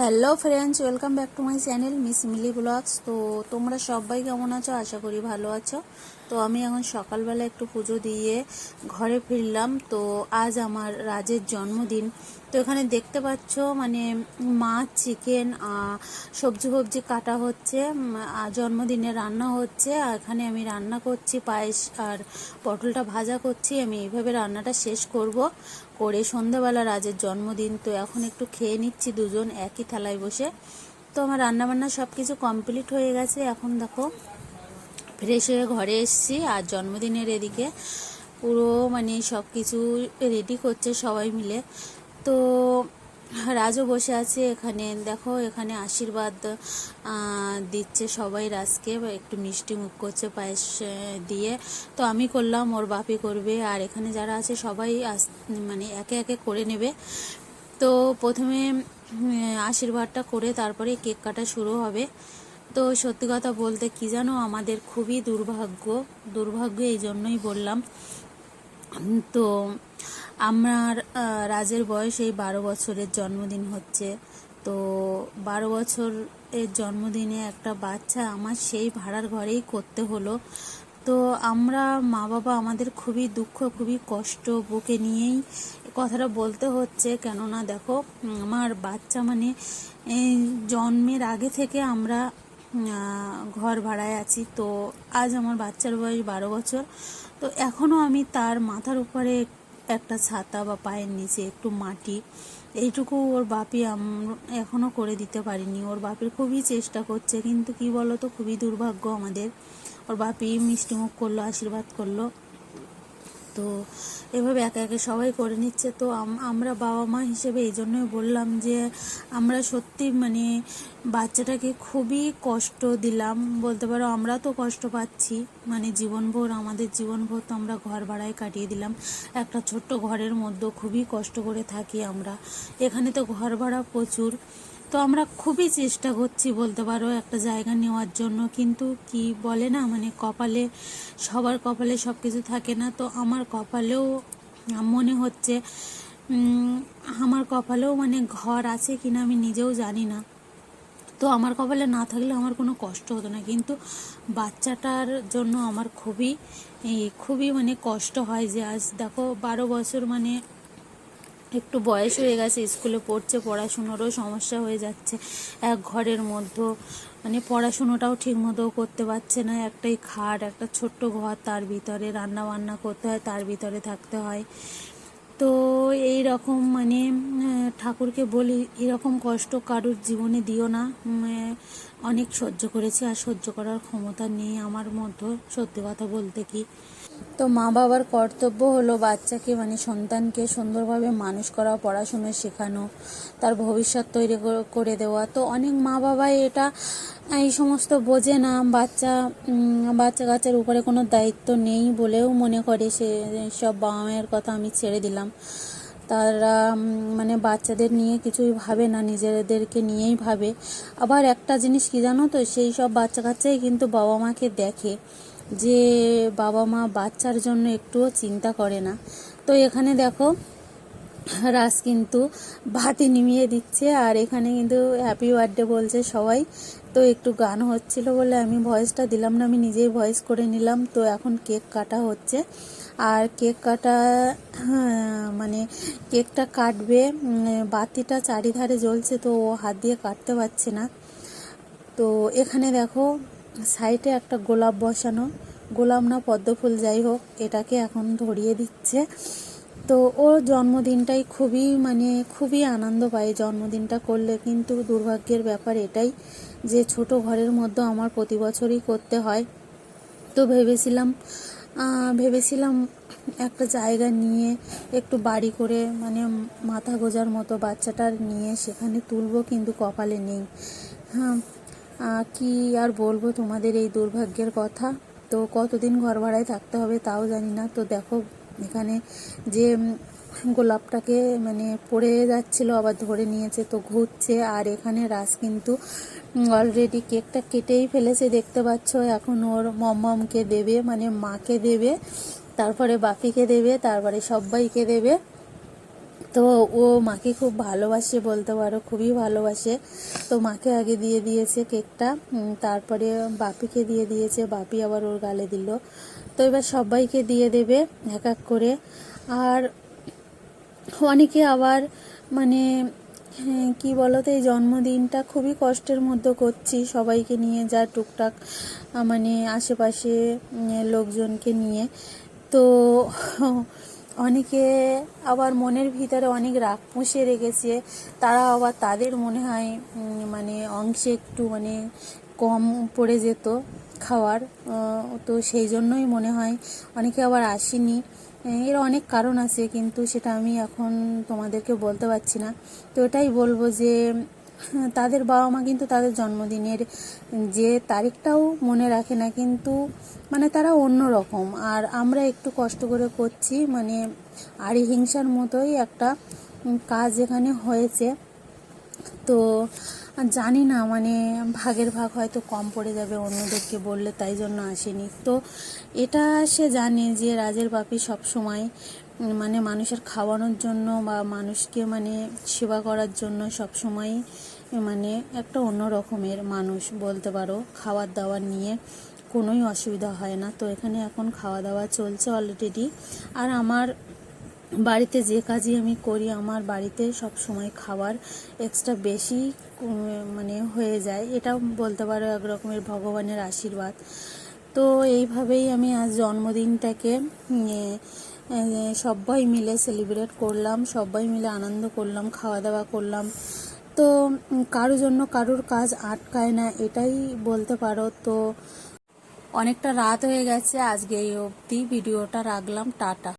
Hello friends welcome back to my channel miss Mili vlogs তো তোমরা সবাই কেমন আছো? আশা করি ভালো আছো। তো আমি এখন সকালবেলা একটু পুজো দিয়ে ঘরে ফিরলাম। তো আজ আমার রাজের জন্মদিন। তো এখানে দেখতে পাচ্ছ মানে মাছ, চিকেন সবজি ফবজি কাটা হচ্ছে জন্মদিনে রান্না হচ্ছে। আর এখানে আমি রান্না করছি পায়েস আর পটলটা ভাজা করছি। আমি এইভাবে রান্নাটা শেষ করব, করে সন্ধ্যাবেলা রাজের জন্মদিন। তো এখন একটু খেয়ে নিচ্ছি দুজন একই থালায় বসে। তো আমার রান্নাবান্না সব কিছু কমপ্লিট হয়ে গেছে। এখন দেখো ফ্রেশ হয়ে ঘরে এসেছি আর জন্মদিনের এদিকে পুরো মানে সব কিছু রেডি করছে সবাই মিলে। তো রাজও বসে আছে এখানে। দেখো, এখানে আশীর্বাদ দিচ্ছে সবাই রাজকে। একটু মিষ্টি মুখ করছে পায়েস দিয়ে। তো আমি করলাম, ওর বাপি করবে। আর এখানে যারা আছে সবাই মানে একে একে করে নেবে। তো প্রথমে আশীর্বাদটা করে তারপরে কেক কাটা শুরু হবে। তো সত্যি কথা বলতে কি জানো, আমাদের খুবই দুর্ভাগ্য দুর্ভাগ্য এই জন্যই বললাম। তো আমার রাজের বয়স এই বারো বছরের জন্মদিন হচ্ছে। তো বারো বছরের জন্মদিনে একটা বাচ্চা আমার সেই ভাড়ার ঘরেই করতে হলো। তো আমরা মা বাবা আমাদের খুবই দুঃখ, খুবই কষ্ট বুকে নিয়েই কথাটা বলতে হচ্ছে। কেননা দেখো আমার বাচ্চা মানে জন্মের আগে থেকে আমরা ঘর ভাড়ায় আছি। তো আজ আমার বাচ্চার বয়স বারো বছর। তো এখনও আমি তার মাথার উপরে একটা ছাতা বা পায়ের নিচে একটু মাটি, এইটুকু ওর বাপি এখনও এখনও করে দিতে পারিনি। ওর বাপির খুবই চেষ্টা করছে, কিন্তু কি বলো তো খুবই দুর্ভাগ্য আমাদের। ওর বাপি মিষ্টিমুখ করল, আশীর্বাদ করল। তো এভাবে একে একে সবাই করে নিচ্ছে। তো আমরা বাবা মা হিসেবে এই জন্যই বললাম যে, আমরা সত্যি মানে বাচ্চাটাকে খুবই কষ্ট দিলাম। বলতে পারো, আমরা তো কষ্ট পাচ্ছি। মানে জীবনভর, আমাদের জীবনভর তো আমরা ঘর ভাড়ায় কাটিয়ে দিলাম। একটা ছোট্ট ঘরের মধ্যে খুবই কষ্ট করে থাকি আমরা। এখানে তো ঘর ভাড়া প্রচুর। তো আমরা খুবই চেষ্টা করছি বলতে পারো একটা জায়গা নেওয়ার জন্য, কিন্তু কি বলে না মানে কপালে, সবার কপালে সব কিছু থাকে না। তো আমার কপালেও মনে হচ্ছে আমার কপালেও মানে ঘর আছে কিনা আমি নিজেও জানি না। তো আমার কপালে না থাকলে আমার কোনো কষ্ট হতো না, কিন্তু বাচ্চাটার জন্য আমার খুবই খুবই মানে কষ্ট হয় যে আজ দেখো বারো বছর মানে একটু বয়স হয়ে গেছে, স্কুলে পড়ছে, পড়াশুনোরও সমস্যা হয়ে যাচ্ছে। এক ঘরের মধ্যে মানে পড়াশুনোটাও ঠিক মতো করতে পারছে না। একটাই খাট, একটা ছোট্ট ঘর, তার ভিতরে রান্না বান্না করতে হয়, তার ভিতরে থাকতে হয়। তো এই রকম মানে ঠাকুরকে বলি, এরকম কষ্ট কারোর জীবনে দিও না। অনেক সহ্য করেছি, আর সহ্য করার ক্ষমতা নেই আমার মধ্যে, সত্যি কথা বলতে কি। তো মা বাবার কর্তব্য হলো বাচ্চাকে মানে সন্তানকে সুন্দরভাবে মানুষ করা, পড়াশুনো শেখানো, তার ভবিষ্যৎ তৈরি কর- দেওয়া। তো অনেক মা বাবাই এটা, এই সমস্ত বোঝে না, বাচ্চা বাচ্চা কাচ্চার উপরে কোনো দায়িত্ব নেই বলেও মনে করে সে সব বাবা মায়ের কথা আমি ছেড়ে দিলাম। তারা মানে বাচ্চাদের নিয়ে কিছুই ভাবে না, নিজেদেরকে নিয়েই ভাবে। আবার একটা জিনিস কি জানো তো, সেই সব বাচ্চা কাচ্চাই কিন্তু বাবা মাকে দেখে। যে বাবা মা বাচ্চার জন্য একটুও চিন্তা করে না। তো এখানে দেখো, রাজ কিন্তু ভাতে নিমিয়ে দিচ্ছে আর এখানে কিন্তু হ্যাপি বার্থডে বলছে সবাই। তো একটু গান হচ্ছিল বলে আমি ভয়েসটা দিলাম না, আমি নিজেই ভয়েস করে নিলাম। তো এখন কেক কাটা হচ্ছে আর কেক কাটা মানে কেকটা কাটবে বাতিটা চারিধারে জ্বলছে তো ও হাত দিয়ে কাটতে পারছে না। তো এখানে দেখো সাইডে একটা গোলাপ বসানো। গোলাপ না, পদ্ম ফুল যাই হোক, এটাকে এখন ধরিয়ে দিচ্ছে। তো ওর জন্মদিনটাই খুবই মানে খুবই আনন্দ পায় জন্মদিনটা করলে। কিন্তু দুর্ভাগ্যের ব্যাপার এটাই যে ছোট ঘরের মধ্যে আমার প্রতি বছরই করতে হয়। তো ভেবেছিলাম ভেবেছিলাম একটা জায়গা নিয়ে একটু বাড়ি করে মানে মাথা গোজার মতো বাচ্চাটার নিয়ে সেখানে তুলবো, কিন্তু কপালে নেই। হ্যাঁ কি আর বলব তোমাদের এই দুর্ভাগ্যের কথা? তো কতদিন ঘর ভাড়ায় থাকতে হবে তাও জানি না। তো দেখো, এখানে যে গোলাপটাকে মানে পড়ে যাচ্ছিল, আবার ধরে নিয়েছে, তো ঘুরছে। আর এখানে রাস কিন্তু অলরেডি কেকটা কেটেই ফেলেছে, দেখতে পাচ্ছ? এখন ওর মমকে দেবে মানে মাকে দেবে, তারপরে বাপিকে দেবে, তারপরে সব্বাইকে দেবে। তো ও মাকে খুব ভালোবাসে বলতে পারো খুবই ভালোবাসে। তো মাকে আগে দিয়ে দিয়েছে কেকটা তারপরে বাপিকে দিয়ে দিয়েছে বাপি আবার ওর গালে দিল। তো এবার সবাইকে দিয়ে দেবে এক এক করে। আর অনেকে আবার মানে হ্যাঁ, কি বলতো এই জন্মদিনটা খুবই কষ্টের মধ্যে করছি সবাইকে নিয়ে যা টুকটাক মানে আশেপাশে লোকজনকে নিয়ে। তো অনেকে আবার মনের ভিতরে অনেক রাগ পুষে রেখেছে, তারা আবার তাদের মনে হয় মানে অংশে একটু মানে কম পড়ে যেত খাওয়ার তো সেই জন্যই মনে হয় অনেকে আবার আসেনি। এর অনেক কারণ আছে, কিন্তু সেটা আমি এখন তোমাদেরকে বলতে পারছি না। তো এটাই বলব যে তাদের বাবা মা কিন্তু তাদের জন্মদিনের যে তারিখটাও মনে রাখে না, কিন্তু মানে তারা অন্য রকম। আর আমরা একটু কষ্ট করে করছি মানে আড়ি হিংসার মতোই একটা কাজ এখানে হয়েছে। তো জানি না মানে ভাগের ভাগ হয়তো কম পড়ে যাবে অন্যদেরকে বললে, তাই জন্য আসেনি। তো এটা সে জানে যে রাজের বাপি সব সময় মানে মানুষের খাওয়ানোর জন্য বা মানুষকে মানে সেবা করার জন্য সব সময় মানে একটা অন্য রকমের মানুষ বলতে পারো। খাবার দাবার নিয়ে কোনোই অসুবিধা হয় না। তো এখানে এখন খাওয়া দাওয়া চলছে অলরেডি আর আমার বাড়িতে যে কাজই আমি করি, আমার বাড়িতে সব সময় খাবার এক্সট্রা বেশি মানে হয়ে যায়। এটা বলতে পারো এক রকমের ভগবানের আশীর্বাদ। তো এইভাবেই আমি আজ জন্মদিনটাকে সবাই মিলে সেলিব্রেট করলাম সবাই মিলে আনন্দ করলাম খাওয়া দাওয়া করলাম। তো কারোর জন্য কারোর কাজ আটকায় না, এটাই বলতে পারো। তো, অনেকটা রাত হয়ে গেছে, আজকে এই অবধি ভিডিওটা রাখলাম, টাটা।